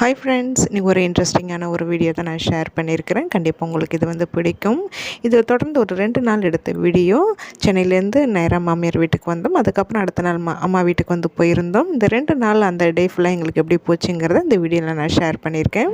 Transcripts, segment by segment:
Hi friends இன்றைக்கி ஒரு இன்ட்ரெஸ்டிங்கான ஒரு வீடியோ தான் நான் ஷேர் பண்ணியிருக்கிறேன். கண்டிப்பாக உங்களுக்கு இது வந்து பிடிக்கும். இது தொடர்ந்து ஒரு ரெண்டு நாள் எடுத்த வீடியோ சென்னையிலேருந்து நேராக மாமியார் வீட்டுக்கு வந்தோம். அதுக்கப்புறம் அடுத்த நாள் மா அம்மா வீட்டுக்கு வந்து போயிருந்தோம். இந்த ரெண்டு நாள் அந்த டே ஃபுல்லாக எங்களுக்கு எப்படி போச்சுங்கிறத இந்த வீடியோவில் நான் ஷேர் பண்ணியிருக்கேன்.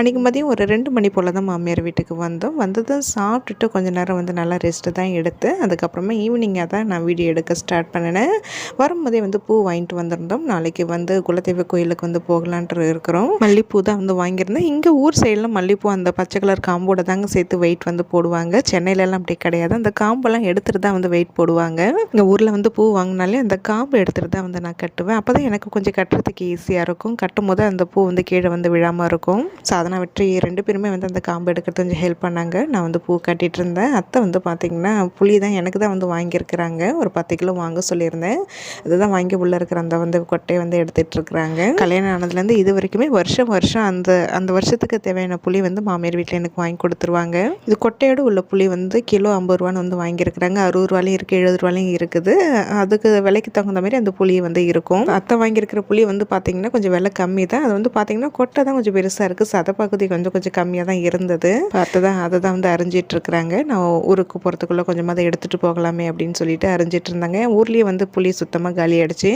அன்றைக்கி மதியம் ஒரு ரெண்டு மணி போல் தான் மாமியார் வீட்டுக்கு வந்தோம். வந்ததும் சாப்பிட்டுட்டு கொஞ்ச நேரம் வந்து நல்லா ரெஸ்ட்டு தான் எடுத்து அதுக்கப்புறமா ஈவினிங்காக தான் நான் வீடியோ எடுக்க ஸ்டார்ட் பண்ணினேன். வரும்போதே வந்து பூ வாங்கிட்டு வந்திருந்தோம். நாளைக்கு வந்து குலதெய்வ கோயிலுக்கு வந்து போகலான்ட்டு இருக்கிறோம். மல்லிப்பூ தான் வந்து வாங்கியிருந்தேன். இங்கே ஊர் சைடில் மல்லிப்பூ அந்த பச்சை கலர் காம்போட தாங்க சேர்த்து வெயிட் வந்து போடுவாங்க. சென்னையிலலாம் அப்படி கிடையாது. அந்த காம்பெல்லாம் எடுத்துகிட்டு தான் வந்து வெயிட் போடுவாங்க. இங்கே ஊரில் வந்து பூ வாங்கினாலே அந்த காம்பு எடுத்துகிட்டு தான் வந்து நான் கட்டுவேன். அப்போ தான் எனக்கு கொஞ்சம் கட்டுறதுக்கு ஈஸியாக இருக்கும். கட்டும் போது அந்த பூ வந்து கீழே வந்து விழாமல் இருக்கும். சாதனா வெற்றி ரெண்டு பேருமே வந்து அந்த காம்பு எடுக்கிறது கொஞ்சம் ஹெல்ப் பண்ணாங்க. நான் வந்து பூ கட்டிகிட்டு இருந்தேன். அத்தை வந்து பார்த்திங்கன்னா புளி தான் எனக்கு தான் வந்து வாங்கியிருக்கிறாங்க. ஒரு பத்து கிலோ வாங்க சொல்லியிருந்தேன். அதுதான் வாங்கி உள்ளே இருக்கிற அந்த வந்து கொட்டையை வந்து எடுத்துகிட்டு இருக்கிறாங்க. கல்யாணம் ஆனதுலேருந்து இது வரைக்குமே வருஷம் வருஷம் அந்த அந்த வருஷத்துக்கு தேவையான புளி வந்து மாமியார் வீட்டில் எனக்கு வாங்கி கொடுத்துருவாங்க. இது கொட்டையோடு உள்ள புளி வந்து கிலோ ஐம்பது ரூபான்னு வந்து வாங்கியிருக்கிறாங்க. அறுபது ரூபாலையும் இருக்குது எழுபது ரூபாலையும் இருக்குது. அதுக்கு விலைக்கு தகுந்த மாதிரி அந்த புளி வந்து இருக்கும். அத்தை வாங்கியிருக்கிற புளி வந்து பார்த்திங்கன்னா கொஞ்சம் விலை கம்மி தான். அது வந்து பார்த்திங்கன்னா கொட்டை தான் கொஞ்சம் பெருசாக இருக்குது சத பகுதி கொஞ்சம் கொஞ்சம் கம்மியாக தான் இருந்தது. பார்த்து தான் அதை தான் வந்து அரிஞ்சிட்டு இருக்கிறாங்க. நான் ஊருக்கு போகிறதுக்குள்ளே கொஞ்சமாக எடுத்துகிட்டு போகலாமே அப்படின்னு சொல்லிட்டு அரிஞ்சிட்டு இருந்தாங்க. ஊர்லேயே வந்து புளி சுத்தமாக காலி ஆகிடுச்சு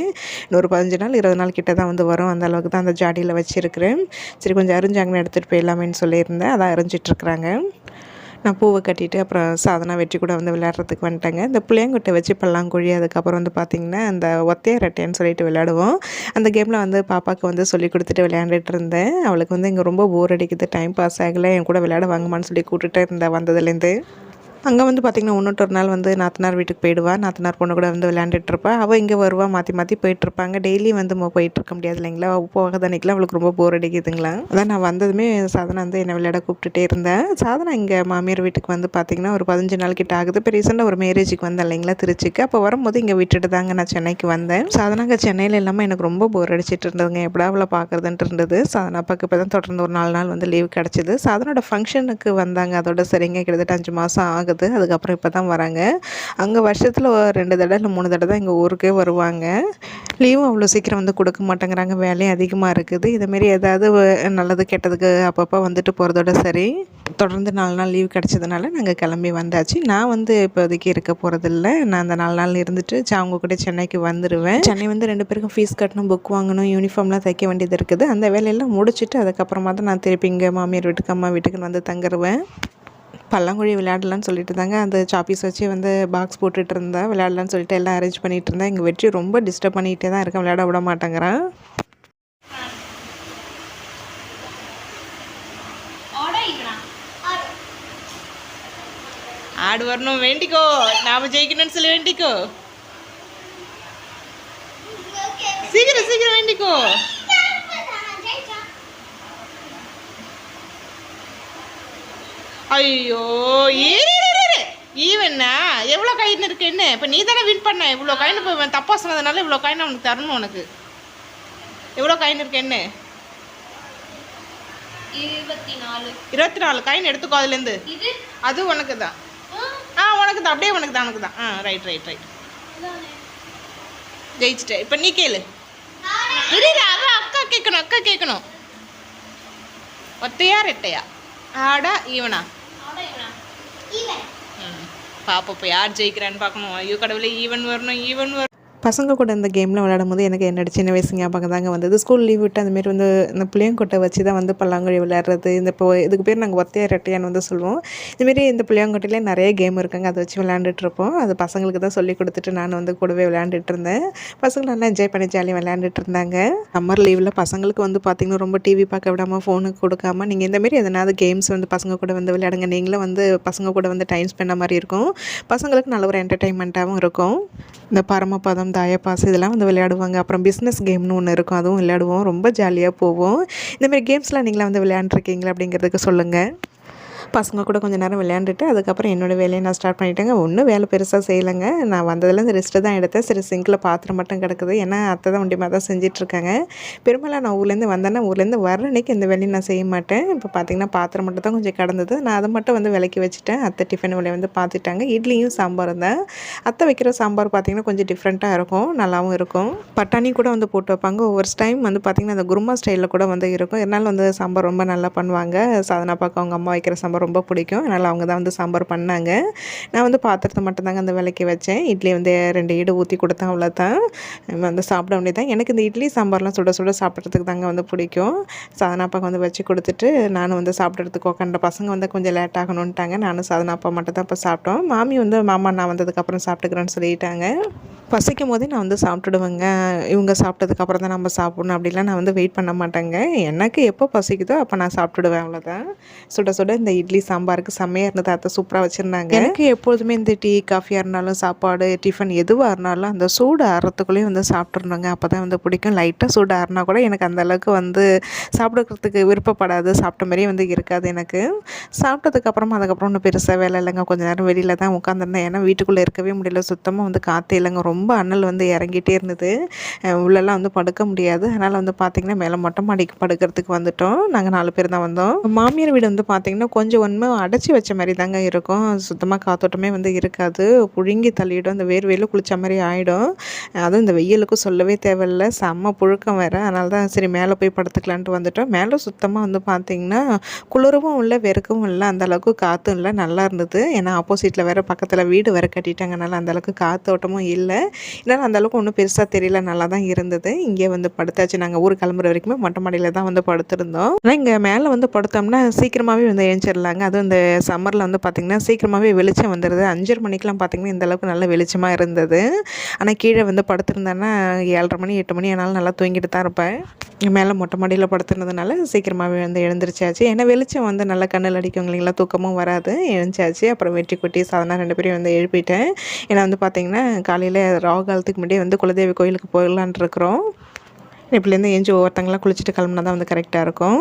இன்னொரு பதினஞ்சு நாள் இருபது நாள் கிட்ட தான் வந்து வரும். அந்த அளவுக்கு தான் அந்த ஜாடியில் வச்சுருக்கிறேன். சரி கொஞ்சம் அரிஞ்சாங்கன்னு எடுத்துகிட்டு போயிடலாமேன்னு சொல்லியிருந்தேன். அதான் அரிஞ்சிட்ருக்குறாங்க நான் பூவை கட்டிட்டு அப்புறம் சாதனா வெற்றி கூட வந்து விளையாடுறதுக்கு வந்துட்டேங்க. இந்த புளியங்கொட்டை வச்சு பல்லாங்குழி அதுக்கப்புறம் வந்து பார்த்திங்கன்னா அந்த ஒத்தைய ரெட்டைன்னு சொல்லிட்டு விளையாடுவோம். அந்த கேமில் வந்து பாப்பாவுக்கு வந்து சொல்லி கொடுத்துட்டு விளையாண்டுட்டு இருந்தேன். அவளுக்கு வந்து இங்கே ரொம்ப போர் அடிக்குது. டைம் பாஸ் ஆகலை. என் கூட விளையாட வாங்குமான்னு சொல்லி கூப்பிட்டுட்டு இருந்தேன் வந்ததுலேருந்து அங்கே வந்து பார்த்திங்கன்னா ஒன்றுட்டு ஒரு நாள் வந்து நாத்தனார் வீட்டுக்கு போயிடுவா. நாத்தனார் பொண்ணு கூட வந்து விளையாண்டுட்ருப்பா. அவள் இங்கே வருவா மாற்றி மாற்றி போயிட்டுருப்பாங்க டெய்லி வந்து நம்ம போயிட்டுருக்க முடியாது இல்லைங்களா? போகாத அன்றைக்கெலாம் அவளுக்கு ரொம்ப போர் அடிக்குதுங்களா? அதான் நான் வந்ததுமே சாதனா வந்து என்னை விளையாட கூப்பிட்டுட்டே இருந்தேன் சாதனை இங்கே மாமியார் வீட்டுக்கு வந்து பார்த்திங்கன்னா ஒரு பதினஞ்சு நாள் கிட்ட ஆகுது. இப்போ ரீசெண்டாக ஒரு மேரேஜுக்கு வந்தேன் இல்லைங்களா திருச்சிக்கு. அப்போ வரும்போது இங்கே விட்டுட்டு தாங்க நான் சென்னைக்கு வந்தேன். சாதனாங்க சென்னையில் இல்லாமல் எனக்கு ரொம்ப போர் அடிச்சிட்டு இருந்ததுங்க. எப்படா அவளை பார்க்குறதுன்ட்டு இருந்தது. சாதனா அப்பாவுக்கு இப்போ தான் தொடர்ந்து ஒரு நாலு நாள் வந்து லீவ் கிடச்சிது. சாதனோட ஃபங்க்ஷனுக்கு வந்தாங்க. அதோட சரிங்க. கிட்டத்தட்ட அஞ்சு மாதம் ஆகுது. ஆகுது அதுக்கப்புறம் இப்போ தான் வராங்க. அங்கே வருஷத்தில் ரெண்டு தடவை இல்லை மூணு தடவை தான் எங்கள் ஊருக்கே வருவாங்க. லீவும் அவ்வளோ சீக்கிரம் வந்து கொடுக்க மாட்டேங்கிறாங்க. வேலையும் அதிகமாக இருக்குது. இதுமாரி ஏதாவது நல்லது கெட்டதுக்கு அப்பப்போ வந்துட்டு போகிறதோட சரி. தொடர்ந்து நாலு நாள் லீவ் கிடச்சதுனால நாங்கள் கிளம்பி வந்தாச்சு. நான் வந்து இப்போதைக்கு இருக்க போகிறதில்ல நான் அந்த நாலு நாள் இருந்துட்டு அவங்க கூட சென்னைக்கு வந்துடுவேன் சென்னை வந்து ரெண்டு பேருக்கும் ஃபீஸ் கட்டணும் புக் வாங்கணும் யூனிஃபார்ம்லாம் தைக்க வேண்டியது இருக்குது. அந்த வேலையெல்லாம் முடிச்சுட்டு அதுக்கப்புறமா தான் நான் திருப்பி இங்கே மாமியார் வீட்டுக்கு அம்மா வீட்டுக்கு வந்து தங்குருவேன் பல்லாங்குழி விளையாடலான்னு சொல்லிட்டு தாங்க அந்த சாப்பீஸ் வச்சு வந்து பாக்ஸ் போட்டுட்டு இருந்தேன் விளையாடலான்னு சொல்லிட்டு எல்லாம் அரேஞ்ச் பண்ணிகிட்டு இருந்தேன் எங்கள் வெற்றி ரொம்ப டிஸ்டர்ப் பண்ணிகிட்டே தான் இருக்கேன் விளையாட விட மாட்டேங்கிறான். ஆடு வரணும் வேண்டிக்கோ. நாம ஜெயிக்கணும்னு சொல்லி வேண்டிக்கோ. சீக்கிரம் சீக்கிரம் வேண்டிக்கோ. ஐயோ ஈவன்னா எவ்வளோ காயின் இருக்கு என்ன? இப்போ நீ தானே வின் பண்ண. இவ்வளோ காயின் இப்போ தப்பாக சொன்னதுனால இவ்வளோ காயின் அவனுக்கு தரணும் உனக்கு. எவ்வளோ காயின் இருக்கு என்ன? இருபத்தி நாலு காயின் எடுத்துக்கோ அதுலேருந்து. அது உனக்கு தான். ஆ? உனக்கு தான். அப்படியே உனக்கு தான் உனக்கு தான். ஆ ரைட் ரைட் ரைட் ஜெயிச்சிட்ட இப்போ நீ கேளு. அக்கா கேட்கணும் அக்கா கேட்கணும். ஒத்தையா ரெட்டையா ஆடா ஈவனா பாப்பா hmm. இப்போ யார் ஜெயிக்கிறான்னு பார்க்கணும். ஐயோ கடவுளே ஈவன் வரணும் ஈவன் வரணும் பசங்க கூட இந்த கேம்லாம் விளையாடும் போது எனக்கு என்னோட சின்ன வயசு ஞாபகம் தாங்க வந்தது. ஸ்கூல் லீவ் விட்டு அந்தமாரி வந்து இந்த புளியங்கொட்டை வச்சு தான் வந்து பல்லாங்குழி விளையாடுறது. இந்த இப்போ இதுக்கு பேர் நாங்கள் ஒத்தையா ரெட்டையான்னு வந்து சொல்லுவோம். இதுமாரி இந்த புளியங்கொட்டையிலே நிறைய கேம் இருக்காங்க. அதை வச்சு விளையாண்டுட்ருப்போம் அது பசங்களுக்கு தான் சொல்லி கொடுத்துட்டு நான் வந்து கூடவே விளையாண்டுட்டு இருந்தேன். பசங்க நல்லா என்ஜாய் பண்ணி ஜாலியாக விளையாண்டுட்டு இருந்தாங்க. சம்மர் லீவில் பசங்களுக்கு வந்து பார்த்திங்கன்னா ரொம்ப டிவி பார்க்க விடாமல் ஃபோனுக்கு கொடுக்காம நீங்கள் இந்தமாரி எதனாவது கேம்ஸ் வந்து பசங்க கூட வந்து விளையாடுங்க. நீங்களும் வந்து பசங்க கூட வந்து டைம் ஸ்பெண்ட் மாதிரி இருக்கும். பசங்களுக்கு நல்ல ஒரு என்டர்டைன்மெண்ட்டாகவும் இருக்கும். இந்த பரமபதம் தாயப்பாஸ் இதெல்லாம் வந்து விளையாடுவாங்க. அப்புறம் பிஸ்னஸ் கேம்னு ஒன்று இருக்கும். அதுவும் விளையாடுவோம். ரொம்ப ஜாலியாக போவோம். இந்தமாரி கேம்ஸ்லாம் நீங்களாம் வந்து விளையாண்டுருக்கீங்களா அப்படிங்கிறதுக்கு சொல்லுங்கள் பசங்க கூட கொஞ்சம் நேரம் விளையாண்டுட்டு அதுக்கப்புறம் என்னோடய வேலையை நான் ஸ்டார்ட் பண்ணிட்டேங்க. ஒன்றும் வேலை பெருசாக செய்யலைங்க. நான் வந்ததுலேருந்து ரெஸ்ட்டு தான் எடுத்தேன். சரி சிங்கில் பாத்திரம் மட்டும் கிடக்குது. ஏன்னா அத்தை தான் ஒண்டியமாக தான் செஞ்சிட்ருக்காங்க. பெரும்பாலும் நான் ஊர்லேருந்து வந்தேன்னா ஊர்லேருந்து வர அன்னைக்கு இந்த வேலையை நான் செய்ய மாட்டேன். இப்போ பார்த்தீங்கன்னா பாத்திரம் மட்டும் தான் கொஞ்சம் கடந்தது. நான் அதை மட்டும் வந்து விலைக்கு வச்சுட்டேன். அத்தை டிஃபன் வேலையை வந்து பார்த்துட்டாங்க இட்லியும் சாம்பார் தான். அத்தை வைக்கிற சாம்பார் பார்த்திங்கன்னா கொஞ்சம் டிஃப்ரெண்ட்டாக இருக்கும். நல்லாவும் இருக்கும். பட்டாணி கூட வந்து போட்டு வைப்பாங்க. ஒவ்வொரு டைம் வந்து பார்த்திங்கன்னா அந்த குருமா ஸ்டைலில் கூட வந்து இருக்கும். இருந்தாலும் வந்து சாம்பார் ரொம்ப நல்லா பண்ணுவாங்க. சாதனா பார்க்க அவங்க அம்மா வைக்கிற சாம்பார் ரொம்ப பிடிக்கும். அதனால் அவங்க தான் வந்து சாம்பார் பண்ணாங்க. நான் வந்து பாத்திரத்தை மட்டும்தாங்க அந்த விலைக்கு வச்சேன். இட்லி வந்து ரெண்டு ஈடு ஊற்றி கொடுத்தேன் அவ்வளோதான் வந்து சாப்பிட வேண்டியதான் எனக்கு இந்த இட்லி சாம்பார்லாம் சுட சுட சாப்பிட்றதுக்கு தாங்க வந்து பிடிக்கும். சாதனாப்பாக்கு வந்து வச்சு கொடுத்துட்டு நானும் வந்து சாப்பிட்றதுக்கு உட்காண்ட பசங்க வந்து கொஞ்சம் லேட் ஆகணுன்ட்டாங்க நானும் சாதனாப்பா மட்டும் தான் இப்போ சாப்பிட்டோம். மாமி வந்து மாமா நான் வந்ததுக்கப்புறம் சாப்பிட்டுக்கிறேன்னு சொல்லிட்டாங்க. பசிக்கும் போதே நான் வந்து சாப்பிட்டுடுவேங்க. இவங்க சாப்பிட்டதுக்கப்புறம் தான் நம்ம சாப்பிட்ணும் அப்படிலாம் நான் வந்து வெயிட் பண்ண மாட்டேங்க. எனக்கு எப்போ பசிக்குதோ அப்போ நான் சாப்பிட்டுடுவேன் அவ்வளோதான் சுட சுட இந்த இட்லி சாம்பாருக்கு செம்மையாக இருந்தது. அத்தை சூப்பராக வச்சுருந்தாங்க. எனக்கு எப்பொழுதுமே இந்த டீ காஃபியாக இருந்தாலும் சாப்பாடு டிஃபன் எதுவாக இருந்தாலும் அந்த சூடு ஆறத்துக்குள்ளேயும் வந்து சாப்பிட்ருந்தோங்க அப்போ தான் வந்து பிடிக்கும். லைட்டாக சூடு ஆறுனா கூட எனக்கு அந்த அளவுக்கு வந்து சாப்பிடுறதுக்கு விருப்பப்படாது. சாப்பிட்ட மாதிரியே வந்து இருக்காது எனக்கு. சாப்பிட்டதுக்கப்புறமா அதுக்கப்புறம் ஒன்றும் பெருசாக வேலை இல்லைங்க. கொஞ்சம் நேரம் வெளியில் தான் உட்காந்துருந்தேன் ஏன்னா வீட்டுக்குள்ளே இருக்கவே முடியல. சுத்தமாக வந்து காற்றே இல்லைங்க. ரொம்ப அனல் வந்து இறங்கிட்டே இருந்தது. உள்ளெல்லாம் வந்து படுக்க முடியாது. அதனால் வந்து பார்த்திங்கன்னா மேலே மொட்டை மாடிக்கு படுக்கிறதுக்கு வந்துட்டோம். நாங்கள் நாலு பேர் தான் வந்தோம். மாமியார் வீடு வந்து பார்த்திங்கன்னா கொஞ்சம் ஒன்றுமே அடைச்சி வச்ச மாதிரி தாங்க இருக்கும். சுத்தமாக காத்தோட்டமே வந்து இருக்காது. புழுங்கி தள்ளிடும். அந்த வேர்வையில் குளித்த மாதிரி ஆகிடும் அதுவும் இந்த வெயிலுக்கும் சொல்லவே தேவையில்ல. செம்ம புழுக்கம் வேறு. அதனால தான் சரி மேலே போய் படுத்துக்கலான்ட்டு வந்துட்டோம். மேலே சுத்தமாக வந்து பார்த்திங்கன்னா குளிரவும் இல்லை வெறுக்கவும் இல்லை. அந்தளவுக்கு காற்றும் இல்லை. நல்லா இருந்தது. ஏன்னா ஆப்போசிட்டில் வேறு பக்கத்தில் வீடு வேறு கட்டிட்டாங்கனால அந்தளவுக்கு காற்றோட்டமும் இல்லை. இதனால் அந்தளவுக்கு ஒன்றும் பெருசாக தெரியல. நல்லா தான் இருந்தது. இங்கே வந்து படுத்தாச்சு. நாங்கள் ஊர் கிளம்புற வரைக்குமே மொட்டை மாடியில் தான் வந்து படுத்திருந்தோம். ஆனால் இங்கே மேலே வந்து படுத்தோம்னா சீக்கிரமாகவே வந்து எழுந்திரலாங்க அதுவும் இந்த சம்மரில் வந்து பார்த்திங்கன்னா சீக்கிரமாகவே வெளிச்சம் வந்துடுது அஞ்சரை மணிக்கெலாம் பார்த்திங்கன்னா இந்தளவுக்கு நல்ல வெளிச்சமாக இருந்தது. ஆனால் கீழே வந்து படுத்திருந்தேன்னா ஏழரை மணி எட்டு மணி ஆனாலும் நல்லா தூங்கிட்டு தான் இருப்பேன். மேலே மொட்டை மாடியில் படுத்துனதுனால சீக்கிரமாகவே வந்து எழுந்திரிச்சாச்சு. ஏன்னா வெளிச்சம் வந்து நல்லா கண்ணில் அடிக்கும் இல்லைங்களா? தூக்கமும் வராது. எழுந்தாச்சு அப்புறம் வெற்றி குட்டி சாதனா ரெண்டு பேரையும் வந்து எழுப்பிட்டேன். ஏன்னா வந்து பார்த்திங்கன்னா காலையில் ராகு காலத்துக்கு முன்னாடியே வந்து குலதெய்வ கோயிலுக்கு போயிடலான் இருக்கிறோம். இப்போலேருந்து எஞ்சி ஒவ்வொருத்தங்களாம் குளிச்சுட்டு கிளம்புனா தான் வந்து கரெக்டாக இருக்கும்.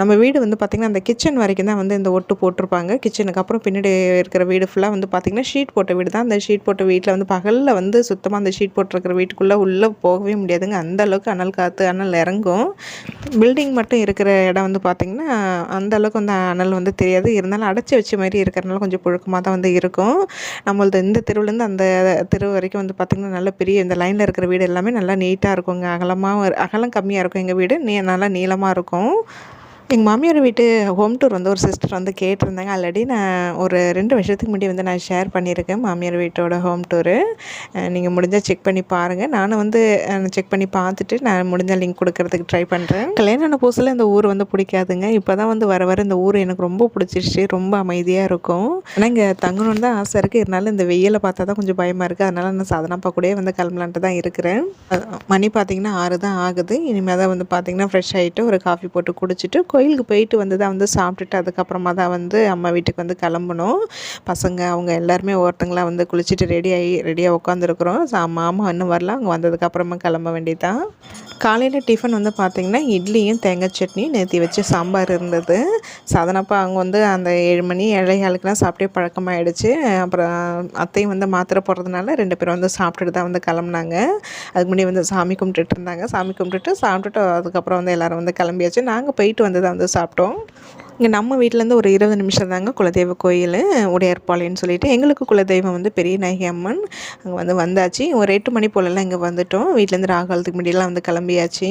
நம்ம வீடு வந்து பார்த்திங்கன்னா அந்த கிச்சன் வரைக்கும் தான் வந்து இந்த ஒட்டு போட்டிருப்பாங்க. கிச்சனுக்கு அப்புறம் பின்னாடி இருக்கிற வீடு ஃபுல்லாக வந்து பார்த்திங்கன்னா ஷீட் போட்ட வீடு தான். அந்த ஷீட் போட்ட வீட்டில் வந்து பகலில் வந்து சுத்தமாக அந்த ஷீட் போட்டிருக்கிற வீட்டுக்குள்ளே உள்ளே போகவே முடியாதுங்க. அந்த அளவுக்கு அனல் காற்று அனல் இறங்கும். பில்டிங் மட்டும் இருக்கிற இடம் வந்து பார்த்திங்கன்னா அந்த அளவுக்கு வந்து அனல் வந்து தெரியாது. இருந்தாலும் அடைச்சி வச்ச மாதிரி இருக்கிறனால கொஞ்சம் புழுக்கமாக தான் வந்து இருக்கும். நம்மளது இந்த தெருவுலேருந்து அந்த தெரு வரைக்கும் வந்து பார்த்திங்கன்னா நல்ல பெரிய இந்த லைனில் இருக்கிற வீடு எல்லாமே நல்லா நீட்டாக இருக்குங்க. அகலமாக அகலம் கம்மியாக இருக்கும். எங்கள் வீடு நீ நல்லா நீளமாக இருக்கும். எங்கள் மாமியார் வீட்டு ஹோம் டூர் வந்து ஒரு சிஸ்டர் வந்து கேட்டிருந்தாங்க. ஆல்ரெடி நான் ஒரு ரெண்டு வருஷத்துக்கு முன்னாடி வந்து நான் ஷேர் பண்ணியிருக்கேன் மாமியார் வீட்டோட ஹோம் டூரு நீங்கள் முடிஞ்சால் செக் பண்ணி பாருங்கள் நானும் வந்து செக் பண்ணி பார்த்துட்டு நான் முடிஞ்ச லிங்க் கொடுக்கறதுக்கு ட்ரை பண்ணுறேன் கல்யாணம் புதுசில் இந்த ஊர் வந்து பிடிக்காதுங்க. இப்போ தான் வந்து வர வர இந்த ஊர் எனக்கு ரொம்ப பிடிச்சிருச்சு. ரொம்ப அமைதியாக இருக்கும். ஆனால் இங்கே தங்கணும்னு தான் ஆசை இருக்குது இருந்தாலும் இந்த வெயிலை பார்த்தா தான் கொஞ்சம் பயமாக இருக்குது அதனால் நான் சாதனாப்பா கூட வந்து கிளம்பலான்ட்டு தான் இருக்கிறேன். மணி பார்த்திங்கன்னா ஆறு தான் ஆகுது. இனிமேல் தான் வந்து பார்த்திங்கன்னா ஃப்ரெஷ் ஆகிட்டு ஒரு காஃபி போட்டு குடிச்சிட்டு கோயிலுக்கு போயிட்டு வந்து தான் வந்து சாப்பிட்டுட்டு அதுக்கப்புறமா தான் வந்து அம்மா வீட்டுக்கு வந்து கிளம்பணும். பசங்க அவங்க எல்லாருமே ஒருத்தங்களாம் வந்து குளிச்சுட்டு ரெடி ஆகி ரெடியாக உட்காந்துருக்குறோம் மாமா இன்னும் வரலாம் அவங்க வந்ததுக்கப்புறமா கிளம்ப வேண்டியதான் காலையில் டிஃபன் வந்து பார்த்திங்கன்னா இட்லியும் தேங்காய் சட்னியும் நேற்றி வச்சு சாம்பார் இருந்தது. சாதனப்பா அவங்க வந்து அந்த ஏழு மணி ஏழைகளுக்கெல்லாம் சாப்பிட்டே பழக்கமாகிடுச்சு அப்புறம் அத்தையும் வந்து மாத்திரை போடுறதுனால ரெண்டு பேரும் வந்து சாப்பிட்டுட்டு தான் வந்து கிளம்புனாங்க. அதுக்கு முன்னாடி வந்து சாமி கும்பிட்டுட்டு இருந்தாங்க. சாமி கும்பிட்டுட்டு சாப்பிட்டுட்டு அதுக்கப்புறம் வந்து எல்லோரும் வந்து கிளம்பியாச்சு. நாங்கள் போயிட்டு வந்து தான் வந்து சாப்பிட்டோம். இங்கே நம்ம வீட்டிலேருந்து ஒரு இருபது நிமிஷம் தாங்க குலதெய்வ கோயில் உடையார்பாளையம்னு சொல்லிட்டு எங்களுக்கு குலதெய்வம் வந்து பெரிய நாயகி அம்மன். அங்கே வந்து வந்தாச்சு. ஒரு எட்டு மணி போலலாம் இங்கே வந்துட்டோம். வீட்டிலேருந்து ராகாலத்துக்கு முன்னாடியெல்லாம் வந்து கிளம்பியாச்சு.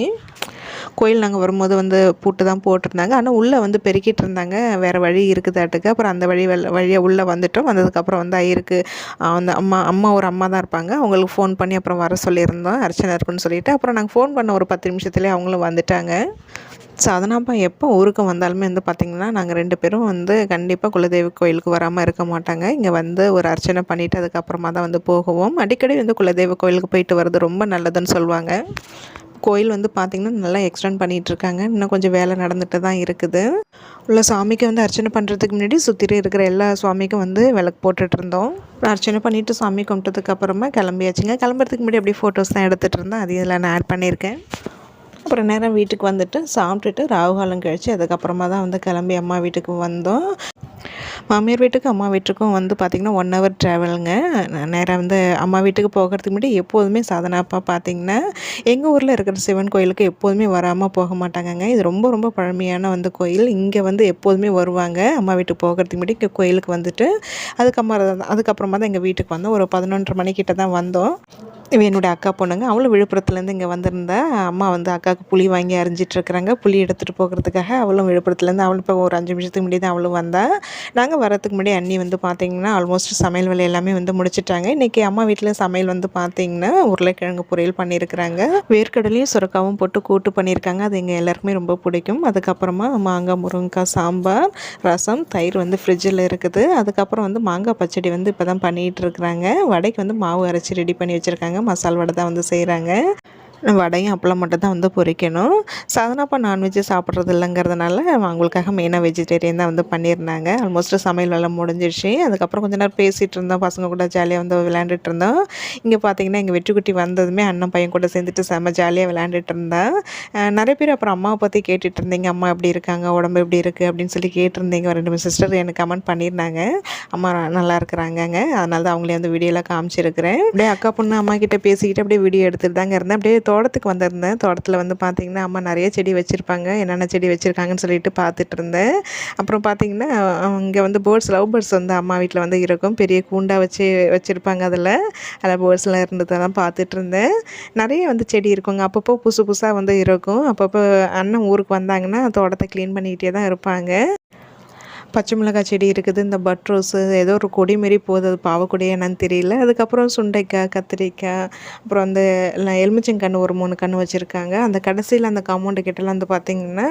கோயில் நாங்கள் வரும்போது வந்து பூட்டு தான் போட்டிருந்தாங்க. ஆனால் உள்ளே வந்து பெருக்கிட்டு இருந்தாங்க. வேறு வழி இருக்குதாட்டுக்கு. அப்புறம் அந்த வழி வழியாக உள்ளே வந்துட்டோம். வந்ததுக்கப்புறம் வந்து ஐயருக்கு அந்த அம்மா அம்மா ஒரு அம்மா தான் இருப்பாங்க. அவங்களுக்கு ஃபோன் பண்ணி அப்புறம் வர சொல்லியிருந்தோம். அர்ச்சனை இருக்குன்னு சொல்லிவிட்டு அப்புறம் நாங்கள் ஃபோன் பண்ண ஒரு பத்து நிமிஷத்துலேயே அவங்களும் வந்துட்டாங்க. ஸோ அதனால் எப்போ ஊருக்கு வந்தாலுமே வந்து பார்த்திங்கன்னா நாங்கள் ரெண்டு பேரும் வந்து கண்டிப்பாக குலதெய்வ கோயிலுக்கு வராமல் இருக்க மாட்டாங்க. இங்கே வந்து ஒரு அர்ச்சனை பண்ணிவிட்டு அதுக்கப்புறமா தான் வந்து போகுவோம். அடிக்கடி வந்து குலதெய்வ கோயிலுக்கு போயிட்டு வர்றது ரொம்ப நல்லதுன்னு சொல்லுவாங்க. கோயில் வந்து பார்த்திங்கன்னா நல்லா எக்ஸ்டெண்ட் பண்ணிகிட்ருக்காங்க இன்னும் கொஞ்சம் வேலை நடந்துட்டு தான் இருக்குது. உள்ள சாமிக்கு வந்து அர்ச்சனை பண்ணுறதுக்கு முன்னாடி சுற்றி இருக்கிற எல்லா சுவாமிக்கும் வந்து விளக்கு போட்டுட்ருந்தோம் அர்ச்சனை பண்ணிவிட்டு சாமி கும்பிட்டதுக்கு அப்புறமா கிளம்பியாச்சுங்க. கிளம்புறதுக்கு முன்னாடி அப்படியே ஃபோட்டோஸ் தான் எடுத்துகிட்டு இருந்தேன். அது இதில் நான் ஆட் பண்ணியிருக்கேன். அப்புறம் நேரம் வீட்டுக்கு வந்துட்டு சாப்பிட்டுட்டு ராகுகாலம் கழித்து அதுக்கப்புறமா தான் வந்து கிளம்பி அம்மா வீட்டுக்கு வந்தோம். மாமியார் வீட்டுக்கும் அம்மா வீட்டுக்கும் வந்து பார்த்திங்கன்னா ஒன் ஹவர் ட்ராவலுங்க நேராக வந்து அம்மா வீட்டுக்கு போகிறதுக்கு முன்னாடி எப்போதுமே சாதனாப்பா பார்த்திங்கன்னா எங்கள் ஊரில் இருக்கிற சிவன் கோயிலுக்கு எப்போதுமே வராமல் போக மாட்டாங்கங்க. இது ரொம்ப ரொம்ப பழமையான வந்து கோயில். இங்கே வந்து எப்போதுமே வருவாங்க. அம்மா வீட்டுக்கு போகிறதுக்கு முன்னாடி இங்கே கோயிலுக்கு வந்துட்டு அதுக்கப்புறம் அதுக்கப்புறமா தான் எங்கள் வீட்டுக்கு வந்தோம். ஒரு பதினொன்றரை மணிக்கிட்ட தான் வந்தோம். என்னுடைய அக்கா பொண்ணுங்க அவளும் விழுப்புரத்துலேருந்து இங்கே வந்திருந்தா அம்மா வந்து அக்காவுக்கு புளி வாங்கி அரிஞ்சிட்ருக்குறாங்க. புளி எடுத்துகிட்டு போகிறதுக்காக அவளும் விழுப்புரத்துலேருந்து அவளும் இப்போ ஒரு அஞ்சு நிமிஷத்துக்கு முன்னாடி தான் அவளும் வந்தால் நாங்கள் வரத்துக்கு முன்னாடி அண்ணி வந்து பார்த்திங்கன்னா ஆல்மோஸ்ட் சமையல் வேலை எல்லாமே வந்து முடிச்சிட்டாங்க. இன்றைக்கி அம்மா வீட்டில் சமையல் வந்து பார்த்திங்கன்னா உருளைக்கிழங்கு பொரியல் பண்ணியிருக்கிறாங்க. வேர்க்கடலையும் சுரக்காவும் போட்டு கூட்டு பண்ணியிருக்காங்க. அது எங்கள் எல்லாருக்குமே ரொம்ப பிடிக்கும். அதுக்கப்புறமா மாங்காய் முருங்கைக்காய் சாம்பார் ரசம் தயிர் வந்து ஃப்ரிட்ஜில் இருக்குது. அதுக்கப்புறம் வந்து மாங்காய் பச்சடி வந்து இப்போ தான் பண்ணிகிட்டு இருக்கிறாங்க வடைக்கு வந்து மாவு அரைச்சி ரெடி பண்ணி வச்சுருக்காங்க. மசால் வடை தான் வந்து செய்கிறாங்க வடையும் அப்பளம் மட்டும் தான் வந்து பொரிக்கணும் சாதனாப்பா நான்வெஜ் சாப்பிட்றது இல்லைங்கிறதுனால அவங்களுக்காக மெயினாக வெஜிடேரியன் தான் வந்து பண்ணியிருந்தாங்க. ஆல்மோஸ்ட் சமையல் வேலை முடிஞ்சிடுச்சு அதுக்கப்புறம் கொஞ்ச நேரம் பேசிகிட்டு இருந்தோம். பசங்க கூட ஜாலியாக வந்து விளையாண்டுட்டு இருந்தோம். இங்கே பார்த்தீங்கன்னா எங்கள் வெட்டுக்குட்டி வந்ததுமே அண்ணன் பையன் கூட சேர்ந்துட்டு செம்ம ஜாலியாக விளையாண்டுட்டு இருந்தேன். நிறைய பேர் அப்புறம் அம்மாவை பற்றி கேட்டுட்டு இருந்தீங்க. அம்மா எப்படி இருக்காங்க? உடம்பு எப்படி இருக்குது அப்படின்னு சொல்லி கேட்டிருந்தீங்க. ரெண்டு மூணு சிஸ்டர் எனக்கு கமெண்ட் பண்ணியிருந்தாங்க. அம்மா நல்லா இருக்கிறாங்கங்க. அதனால தான் அவங்களே வந்து வீடியோலாம் காமிச்சிருக்கிறேன். அப்படியே அக்கா பொண்ணு அம்மா கிட்டே பேசிக்கிட்டு அப்படியே வீடியோ எடுத்துகிட்டு தாங்க இருந்தேன். அப்படியே தோட்டத்துக்கு வந்திருந்தேன். தோட்டத்தில் வந்து பார்த்திங்கன்னா அம்மா நிறைய செடி வச்சுருப்பாங்க. என்னென்ன செடி வச்சுருக்காங்கன்னு சொல்லிட்டு பார்த்துட்டு இருந்தேன். அப்புறம் பார்த்திங்கன்னா இங்கே வந்து பேர்ட்ஸ் லவ் பேர்ட்ஸ் வந்து அம்மா வீட்டில் வந்து இருக்கும். பெரிய கூண்டாக வச்சு வச்சுருப்பாங்க அதில். அதில் பேர்ட்ஸ்லாம் இருந்ததெல்லாம் பார்த்துட்டு இருந்தேன். நிறைய வந்து செடி இருக்குங்க. அப்பப்போ புதுசு புதுசாக வந்து இருக்கும். அப்பப்போ அண்ணன் ஊருக்கு வந்தாங்கன்னா தோட்டத்தை க்ளீன் பண்ணிக்கிட்டே தான் இருப்பாங்க. பச்சை மிளகாய் செடி இருக்குது இந்த பட் ரோஸு ஏதோ ஒரு கொடி மாரி போகுது அது பாவக்கூடிய என்னன்னு தெரியல. அதுக்கப்புறம் சுண்டைக்காய் கத்திரிக்காய் அப்புறம் அந்த எலுமிச்சங்கன்று ஒரு மூணு கன்று வச்சுருக்காங்க. அந்த கடைசியில் அந்த காம்பவுண்டு கிட்டலாம் வந்து பார்த்திங்கன்னா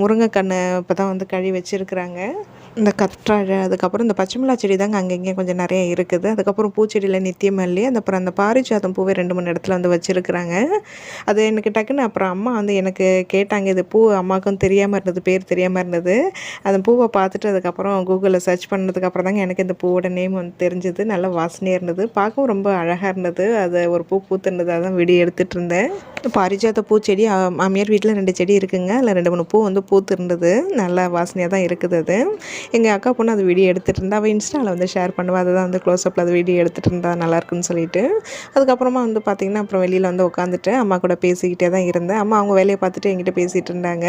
முருங்கைக்கன்று இப்போ தான் வந்து கழி வச்சுருக்குறாங்க. இந்த கற்றாழை அதுக்கப்புறம் இந்த பச்சை மிளகா செடி தாங்க அங்கங்கே கொஞ்சம் நிறைய இருக்குது. அதுக்கப்புறம் பூச்செடியில் நித்திய மல்லி அந்த அப்புறம் அந்த பாரிஜாதம் பூவை ரெண்டு மூணு இடத்துல வந்து வச்சுருக்குறாங்க. அது எனக்கு டக்குன்னு அப்புறம் அம்மா வந்து எனக்கு கேட்டாங்க இது பூ அம்மாவுக்கும் தெரியாமல் இருந்தது பேர் தெரியாமல் இருந்தது. அந்த பூவை பார்த்துட்டு பார்த்துட்டு அதுக்கப்புறம் கூகுளில் சர்ச் பண்ணதுக்கப்புறம் தாங்க எனக்கு இந்த பூவோட நேம் வந்து தெரிஞ்சது. நல்லா வாசனையாக இருந்தது. பார்க்கவும் ரொம்ப அழகாக இருந்தது. அது ஒரு பூ பூத்துருந்தது தான் வீடியோ எடுத்துகிட்டு இருந்தேன். பாரிஜாத பூச்செடி மாமியார் வீட்டில் ரெண்டு செடி இருக்குங்க. அதில் ரெண்டு மூணு பூ வந்து பூத்து இருந்தது நல்லா வாசனையாக தான் இருக்குது அது. எங்கள் அக்கா பொண்ணு அது வீடியோ எடுத்துகிட்டு இருந்தா அவள் இன்ஸ்டாவில் வந்து ஷேர் பண்ணுவேன் அதை தான் வந்து க்ளோஸ்அப்பில் அது வீடியோ எடுத்துகிட்டு இருந்தா நல்லாயிருக்குன்னு சொல்லிட்டு. அதுக்கப்புறமா வந்து பார்த்திங்கன்னா அப்புறம் வெளியில் வந்து உட்காந்துட்டு அம்மா கூட பேசிக்கிட்டே தான் இருந்தேன். அம்மா அவங்க வேலையை பார்த்துட்டு என்கிட்ட பேசிகிட்டு இருந்தாங்க.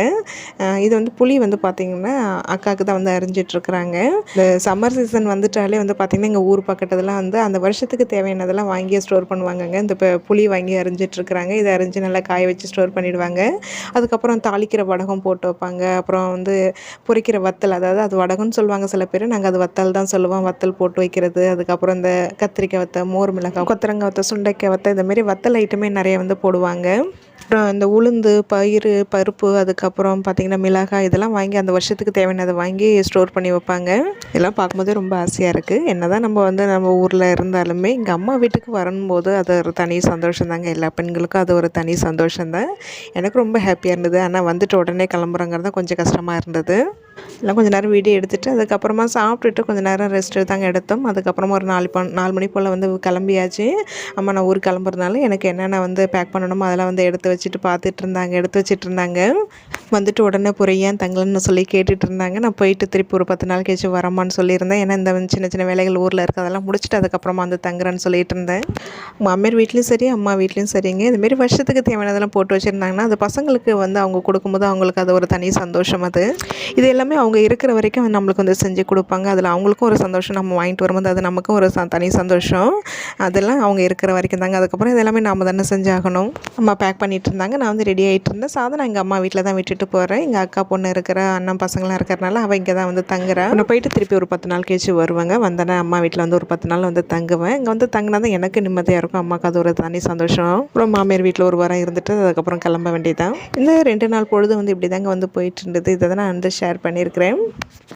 இது வந்து புளி வந்து பார்த்திங்கன்னா அக்காவுக்கு தான் வந்து அரிஞ்சிட்ருக்குறாங்க இந்த சம்மர் சீசன் வந்துட்டாலே வந்து பார்த்திங்கன்னா எங்கள் ஊர் பக்கத்துலலாம் வந்து அந்த வருஷத்துக்கு தேவையானதெல்லாம் வாங்கி ஸ்டோர் பண்ணுவாங்கங்க. இந்த இப்போ புளி வாங்கி அரிஞ்சிட்ருக்குறாங்க. இதை அரிஞ்சு நல்லா காய வச்சு ஸ்டோர் பண்ணிவிடுவாங்க அதுக்கப்புறம் தாளிக்கிற வடகம் போட்டு வைப்பாங்க. அப்புறம் வந்து பொரிக்கிற வத்தல் அதாவது அது வடகம்னு சொல்லுவாங்க சில பேர். நாங்கள் அது வத்தல் தான் சொல்லுவோம். வத்தல் போட்டு வைக்கிறது. அதுக்கப்புறம் இந்த கத்திரிக்காய் வத்தை மோர் மிளகாய் கொத்தரங்காய் வத்தை சுண்டைக்காய் வத்தல் இந்தமாரி வத்தல் ஐட்டமே நிறைய வந்து போடுவாங்க. அப்புறம் இந்த உளுந்து பயிறு பருப்பு அதுக்கப்புறம் பார்த்திங்கன்னா மிளகாய் இதெல்லாம் வாங்கி அந்த வருஷத்துக்கு தேவையானதை வாங்கி ஸ்டோர் பண்ணி வைப்பாங்க. இதெல்லாம் பார்க்கும்போதே ரொம்ப ஆசையாக இருக்குது என்ன தான் நம்ம வந்து நம்ம ஊரில் இருந்தாலுமே எங்கள் அம்மா வீட்டுக்கு வரும்போது அது ஒரு தனி சந்தோஷம் தாங்க எல்லா பெண்களுக்கும் அது ஒரு தனி சந்தோஷம் தான் எனக்கு ரொம்ப ஹாப்பியாக இருந்தது. ஆனால் வந்துட்டு உடனே கிளம்புறங்கிறது தான் கொஞ்சம் கஷ்டமாக இருந்தது. எல்லாம் கொஞ்சம் நேரம் வீடியோ எடுத்துகிட்டு அதுக்கப்புறமா சாப்பிட்டுட்டு கொஞ்சம் நேரம் ரெஸ்ட் தாங்க எடுத்தோம். அதுக்கப்புறமா ஒரு நாலு பண் நாலு மணி போல் வந்து கிளம்பியாச்சு. அம்மா நான் ஊருக்கு கிளம்புறதுனால எனக்கு என்னென்ன வந்து பேக் பண்ணணுமோ அதெல்லாம் வந்து எடுத்து வச்சுட்டு பார்த்துட்டு இருந்தாங்க எடுத்து வச்சுட்டு இருந்தாங்க. வந்துட்டு உடனே புரியேன் தங்கலன்னு சொல்லி கேட்டுட்டு இருந்தாங்க. நான் போயிட்டு திருப்பி ஒரு பத்து நாள் கழிச்சு வரமான்னு சொல்லியிருந்தேன். ஏன்னா இந்த சின்ன சின்ன வேலைகள் ஊரில் இருக்குது அதெல்லாம் முடிச்சுட்டு அதுக்கப்புறமா வந்து தங்குறேன்னு சொல்லிட்டு இருந்தேன். மாமியார் வீட்லேயும் சரி அம்மா வீட்லேயும் சரிங்க. இதுமாரி வருஷத்துக்கு தேவையானதெல்லாம் போட்டு வச்சுருந்தாங்கன்னா அது பசங்களுக்கு வந்து அவங்க கொடுக்கும்போது அவங்களுக்கு அது ஒரு தனி சந்தோஷம் அது. இது எல்லாமே அவங்க இருக்கிற வரைக்கும் நம்மளுக்கு வந்து செஞ்சு கொடுப்பாங்க. அதில் அவங்களுக்கும் ஒரு சந்தோஷம் நம்ம வாங்கிட்டு வரும்போது அது நமக்கும் ஒரு தனி சந்தோஷம். அதெல்லாம் அவங்க இருக்கிற வரைக்கும் தாங்க. அதுக்கப்புறம் இதெல்லாமே நாம் தானே செஞ்சாகணும். அம்மா பேக் பண்ணிகிட்டு இருந்தாங்க. நான் வந்து ரெடி ஆகிட்டு இருந்தேன். சாதனை எங்கள் அம்மா வீட்டில் தான் விட்டுட்டு போகிறேன் எங்கள் அக்கா பொண்ணு இருக்கிற அண்ணன் பசங்களாம் இருக்கிறனால அவள் இங்கே தான் வந்து தங்குறேன் நான் போயிட்டு திருப்பி ஒரு பத்து நாள் கழிச்சு வருவாங்க. வந்தேன்னா அம்மா வீட்டில் வந்து ஒரு பத்து நாள் வந்து தங்குவேன். இங்கே வந்து தங்கினா தான் எனக்கு நிம்மதியாக இருக்கும். அம்மாவுக்கு அது ஒரு தனி சந்தோஷம். அப்புறம் மாமியார் வீட்டில் ஒரு வாரம் இருந்துட்டு அதுக்கப்புறம் கிளம்ப வேண்டியதான் இந்த ரெண்டு நாள் பொழுது வந்து இப்படி தாங்க வந்து போயிட்டு இருந்தது. இதை தான் நான் வந்து ஷேர் பண்ணியிருக்கிறேன்.